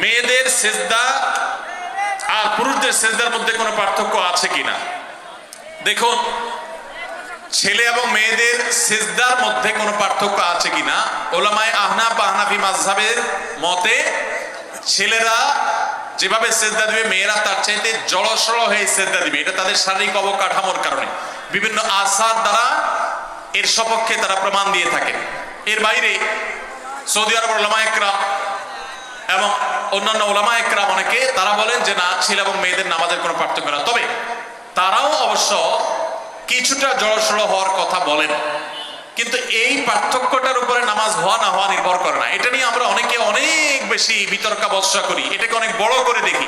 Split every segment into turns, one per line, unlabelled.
মেয়েদের সেজদা আর পুরুষদের সেজদার মধ্যে কোনো পার্থক্য আছে কিনা? দেখুন, ছেলে এবং মেয়েদের সেজদার মধ্যে কোনো পার্থক্য আছে কিনা? ওলামায় আহনা পাহনাফি আহনাফি মতে, ছেলেরা যেভাবে সেজদা দিবে, মেয়েরা তার চাইতে জড়সড় হয়ে সেজদা দিবে। এটা তাদের শারীরিক অবকাঠামোর কারণে। বিভিন্ন আসার দ্বারা এর সপক্ষে তারা প্রমাণ দিয়ে থাকে এর বাইরে সৌদি আরব ওলামা একরাম এবং অন্যান্য ওলামা একরাম অনেকে, তারা বলেন যে না, ছেলে এবং মেয়েদের নামাজের কোনো পার্থক্য না। তবে তারাও অবশ্য কিছুটা জড়সড় হওয়ার কথা বলেন। কিন্তু এই পার্থক্যটার উপরে নামাজ হওয়া না হওয়া নির্ভর করে না। এটা নিয়ে আমরা অনেকে অনেক বেশি বিতর্কাবস্থা করি। এটাকে অনেক বড় করে দেখি।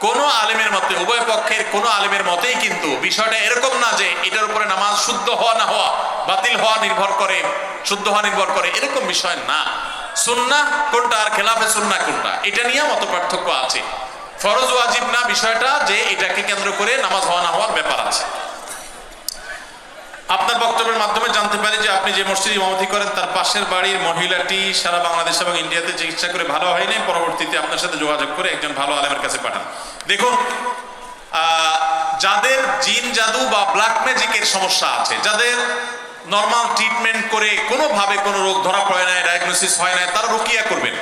কোন আলেমের মতে, উভয় পক্ষের কোনো আলেমের মতেই কিন্তু বিষয়টা এরকম না যে এটার উপরে নামাজ শুদ্ধ হওয়া না হওয়া, বাতিল হওয়া নির্ভর করে, শুদ্ধ হওয়া নির্ভর করে, এরকম বিষয় না। সুন্নাহ কোনটা আর খেলাফে সুন্নাহ কোনটা? এটা নিয়ে মত পার্থক্য আছে। ফরজ ওয়াজিব না বিষয়টা যে এটাকে কেন্দ্র করে নামাজ হওয়া না হওয়ার ব্যাপার আছে। আপনার বক্তব্যের মাধ্যমে জানতে পারি যে আপনি যে মসজিদ ইমামতি করেন, তার পাশের বাড়ির মহিলাটি সারা বাংলাদেশ এবং ইন্ডিয়াতে চিকিৎসা করে ভালো হয়নি। পরবর্তীতে আপনার সাথে যোগাযোগ করে একজন ভালো আলেমের কাছে পাঠান। দেখুন যাদের জিন জাদু বা ব্ল্যাক ম্যাজিকের সমস্যা আছে, যাদের নর্মাল ট্রিটমেন্ট করে কোনোভাবে কোনো রোগ ধরা পড়ে না ডায়াগনোসিস হয় না তারা রুকিয়া করবেন।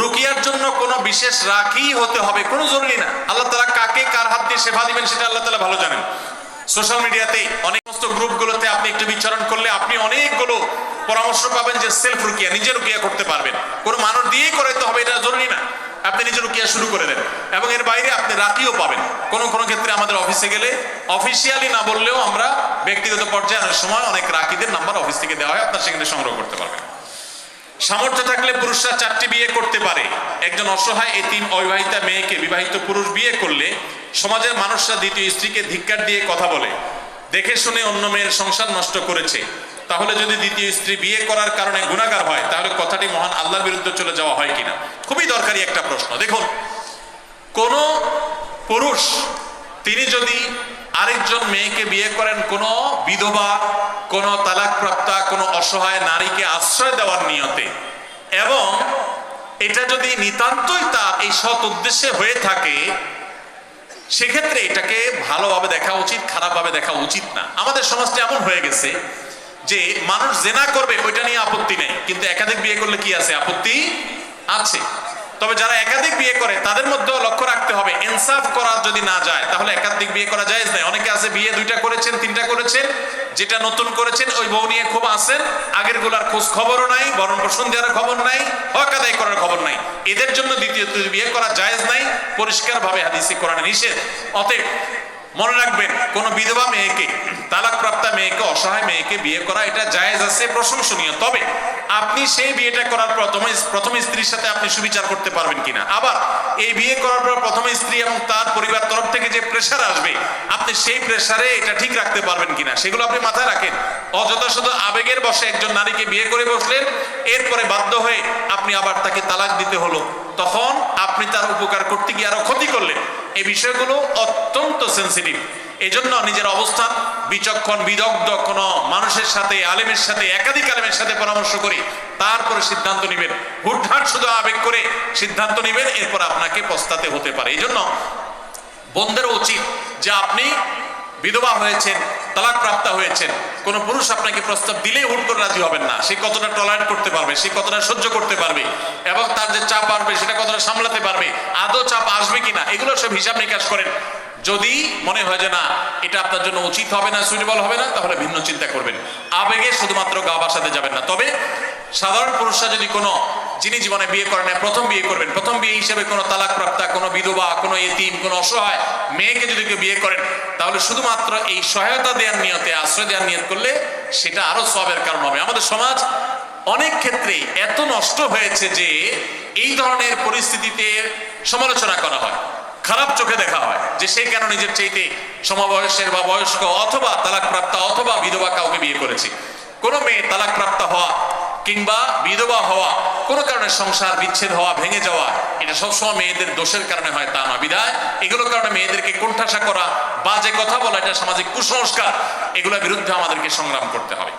রুকিয়ার জন্য কোনো বিশেষ রাখি হতে হবে, কোনো জরুরি না। আল্লাহ তালা কাকে কার হাত দিয়ে সেবা দিবেন সেটা আল্লাহ তালা ভালো জানেন। সোশ্যাল মিডিয়াতে অনেক সমস্ত গ্রুপগুলোতে আপনি একটু বিচরণ করলে আপনি অনেকগুলো পরামর্শ পাবেন যে সেলফ রুকিয়া নিজে রুকিয়া করতে পারবেন। কোনো মানুষ দিয়েই করাইতে হবে, এটা জরুরি না। আপনি নিজে রুকিয়া শুরু করে দেন। এবং এর বাইরে আপনি রাখিও পাবেন। কোনো কোনো ক্ষেত্রে আমাদের অফিসে গেলে অফিসিয়ালি না বললেও আমরা ব্যক্তিগত পর্যায়ে অনেক সময় অনেক রাকিদের নাম্বার অফিস থেকে দেওয়া হয়, আপনার সেখানে সংগ্রহ করতে পারবেন। সামর্থ্য থাকলে পুরুষরা চারটি বিয়ে করতে পারে। একজন অসহায় এতিম অবিবাহিতা মেয়েকে বিবাহিত পুরুষ বিয়ে করলে সমাজের মানুষরা দ্বিতীয় স্ত্রীকে ধিক্কার দিয়ে কথা বলে। দেখে শুনে অন্য মেয়ের সংসার নষ্ট করেছে। তাহলে যদি দ্বিতীয় স্ত্রী বিয়ে করার কারণে গুণাগার হয়, তাহলে কথাটি মহান আল্লাহর বিরুদ্ধে চলে যাওয়া হয় কিনা? খুবই দরকারি একটা প্রশ্ন। দেখুন, কোন পুরুষ, তিনি যদি আরেকজন মেয়েকে বিয়ে করেন, কোন বিধবা, কোন তালাকপ্রাপ্তা, কোন অসহায় নারীকে আশ্রয় দেওয়ার নিয়তে, এবং এটা যদি নিতান্তই তার এই সৎ উদ্দেশ্যে হয়ে থাকে, সেক্ষেত্রে এটাকে ভালোভাবে দেখা উচিত, খারাপভাবে দেখা উচিত না। আমাদের সমাজটা এমন হয়ে গেছে যে মানুষ জেনা করবে, ওইটা নিয়ে আপত্তি নেই। কিন্তু একাধিক বিয়ে করলে কি আছে? আপত্তি আছে। তবে যারা একাধিক বিয়ে করে, তাদের মধ্যেও লক্ষ্য রাখতে হবে, ইনসাফ করা যদি না যায়, তাহলে একাধিক বিয়ে করা যায় নাই অনেকে আছে, বিয়ে দুইটা করেছেন, তিনটা করেছেন, যেটা নতুন করেছেন, ওই বউ নিয়ে খুব আছেন, আগেরগুলার খোঁজ খবরও নাই বরণ পোষণ দেওয়ার খবর নাই, হক আদায় করার খবর নাই। এদের জন্য দ্বিতীয় বিয়ে করা জায়েজ নাই পরিষ্কার ভাবে হাদিসে কোরআনে নিষেধ। অতএব মনে রাখবেন কোন বিধবা মেয়েকে, তালাকপ্রাপ্তা মেয়েকে, অসহায় মেয়েকে বিয়ে করা এটা জায়েজ আছে, প্রশংসনীয়। তবে আপনি সেই বিয়েটা করার প্রথম প্রথম স্ত্রীর সাথে আপনি সুবিচার করতে পারবেন কিনা? আবার এই বিয়ে করার পর প্রথম স্ত্রী এবং তার পরিবার তরফ থেকে যে প্রেশার আসবে, আপনি সেই প্রেশারে এটা ঠিক রাখতে পারবেন কিনা? সেগুলো আপনি মাথায় রাখেন। অযথা শুধু আবেগের বসে একজন নারীকে বিয়ে করে বসলেন, এরপরে বাধ্য হয়ে আপনি আবার তাকে তালাক দিতে হলো। তখন আপনি তার উপকার করতে গিয়ে আরও ক্ষতি করলেন। এই বিষয়গুলো অত্যন্ত সেন্সিটিভ এই জন্য নিজের অবস্থান, বিচক্ষণ, বিদগ্ধ কোনো মানুষের সাথে, আলেমের সাথে, একাধিক আলেমের সাথে পরামর্শ করি, তারপরে সিদ্ধান্ত নেবেন। হুটহাট শুধু আবেগ করে সিদ্ধান্ত নেবেন, এরপর আপনাকে পস্তাতে হতে পারে। এই জন্য বন্ধের উচিত যে আপনি বিধবা হয়েছেন তালাক প্রাপ্ত হয়েছেন, কোন পুরুষ আপনাকে প্রস্তাব দিলেই হুট রাজি হবেন না। সে কতটা টলারেট করতে পারবে, সে কতটা সহ্য করতে পারবে, এবং তার যে চাপ আসবে সেটা কতটা সামলাতে পারবে, আদৌ চাপ আসবে কিনা, এগুলো সব হিসাব নিকাশ করেন। যদি মনে হয় যে না, এটা আপনার জন্য উচিত হবে না সুইটেবল হবে না, তাহলে ভিন্ন চিন্তা করবেন। আবেগে শুধুমাত্র গা বাসাতে যাবেন না। তবে সাধারণ পুরুষরা যদি কোনো যিনি জীবনে বিয়ে করেন না, প্রথম বিয়ে করবেন। প্রথম বিয়ে হিসেবে কোনো তালাক প্রাপ্তা কোনো বিধবা কোনো এতিম কোনো অসহায় মেয়েকে যদি কেউ বিয়ে করেন তাহলে শুধুমাত্র এই সহায়তা দেওয়ার নিয়তে আশ্রয় দেওয়ার নিয়ত করলে সেটা আরও সবের কারণ হবে। আমাদের সমাজ অনেক ক্ষেত্রে এত নষ্ট হয়েছে যে এই ধরনের পরিস্থিতিতে সমালোচনা করা হয় খারাপ চোখে দেখা হয় যে সে কেন নিজের চাইতে সমবয়সের বা বয়স্ক অথবা তালাকপ্রাপ্তা অথবা বিধবা কাউকে বিয়ে করেছে। কোনো মেয়ে তালাকপ্রাপ্তা হওয়া কিংবা বিধবা হওয়া, কোনো কারণে সংসার বিচ্ছেদ হওয়া, ভেঙে যাওয়া, এটা সবসময় মেয়েদের দোষের কারণে হয়, তা না বিদায়। এগুলোর কারণে মেয়েদেরকে কোণঠাসা করা, বাজে কথা বলা, এটা সামাজিক কুসংস্কার, এগুলোর বিরুদ্ধে আমাদেরকে সংগ্রাম করতে হবে।